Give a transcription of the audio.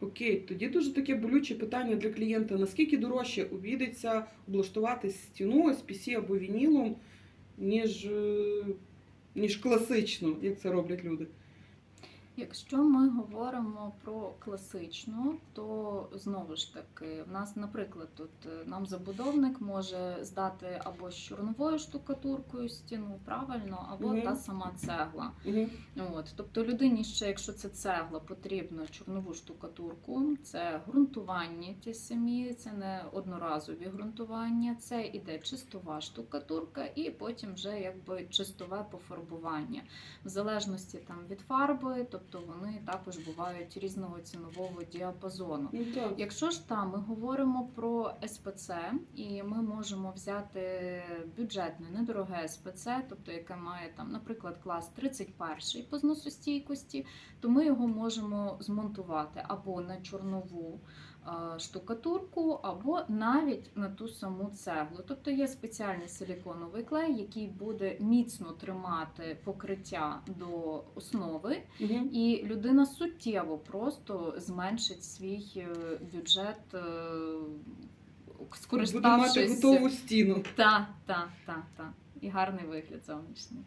Окей, тоді дуже таке болюче питання для клієнта: наскільки дорожче обійдеться облаштувати стіну з PC або вінілом, ніж, е, ніж класично, як це роблять люди? Якщо ми говоримо про класичну, то знову ж таки, в нас, наприклад, тут е, нам забудовник може здати або з чорновою штукатуркою стіну, правильно, або Мгм. та сама цегла. Угу. От, тобто людині ще, якщо це цегла, потрібно чорнову штукатурку, це ґрунтування ті самі, це не одноразові ґрунтування, це іде чистова штукатурка, і потім вже якби чистове пофарбування. В залежності там від фарби, тобто вони також бувають різного цінового діапазону. Ну так. Якщо ж там ми говоримо про СПЦ, і ми можемо взяти бюджетне недороге СПЦ, тобто яке має там, наприклад, клас 31 по зносостійкості, то ми його можемо змонтувати або на чорнову е, штукатурку, або навіть на ту саму цеглу. Тобто є спеціальний силіконовий клей, який буде міцно тримати покриття до основи, Угу. і людина суттєво просто зменшить свій е, бюджет, скористатися Буде мати готову стіну. Та, та, та, та. І гарний вигляд зовнішній.